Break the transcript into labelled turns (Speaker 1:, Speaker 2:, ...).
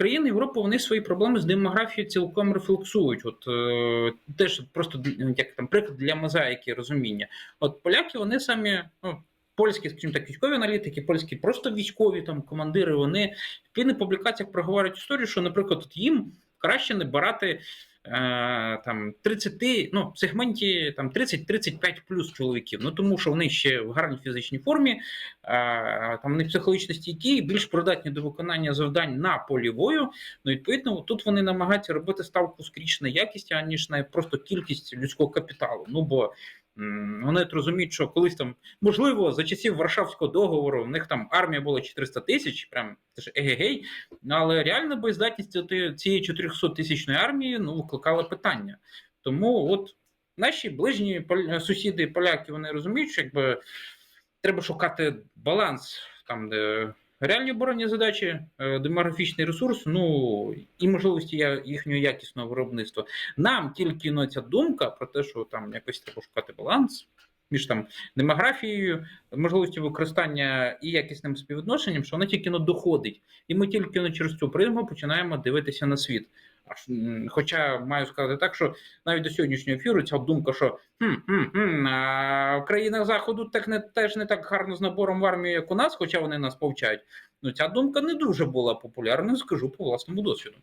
Speaker 1: країни Європи вони свої проблеми з демографією цілком рефлексують. От е, теж просто як там приклад для мозаїки розуміння. От поляки вони самі. Ну, Польські, скажімо так, військові аналітики, польські просто військові там командири, вони в спільних публікаціях проговорюють історію, що, наприклад, їм краще не брати е, там 30, ну, в сегменті там 30-35 плюс чоловіків. Ну тому що вони ще в гарній фізичній формі, е, там вони психологічно стійкі, більш придатні до виконання завдань на полі бою. Ну, відповідно, тут вони намагаються робити ставку скоріше на якість, аніж на просто кількість людського капіталу. Ну бо вони розуміють, що колись там, можливо, за часів Варшавського договору в них там армія була 400 тисяч, прям це ж егегей. Але реальна боєздатність цієї 400 тисячної армії ну, викликала питання. Тому от наші ближні сусіди, поляки, вони розуміють, що якби треба шукати баланс там, де реальні оборонні задачі, е, демографічний ресурс, ну і можливості їхнього якісного виробництва. Нам тільки ну, ця думка про те, що там якось треба шукати баланс між там демографією, можливістю використання і якісним співвідношенням, що вона тільки ну, доходить. І ми тільки ну, через цю призму починаємо дивитися на світ. Хоча маю сказати так, що навіть до сьогоднішнього ефіру ця думка, що хм, хм, хм, а в країнах заходу так не теж не так гарно з набором в армію, як у нас, хоча вони нас повчають. Ну ця думка не дуже була популярною, скажу по власному досвіду.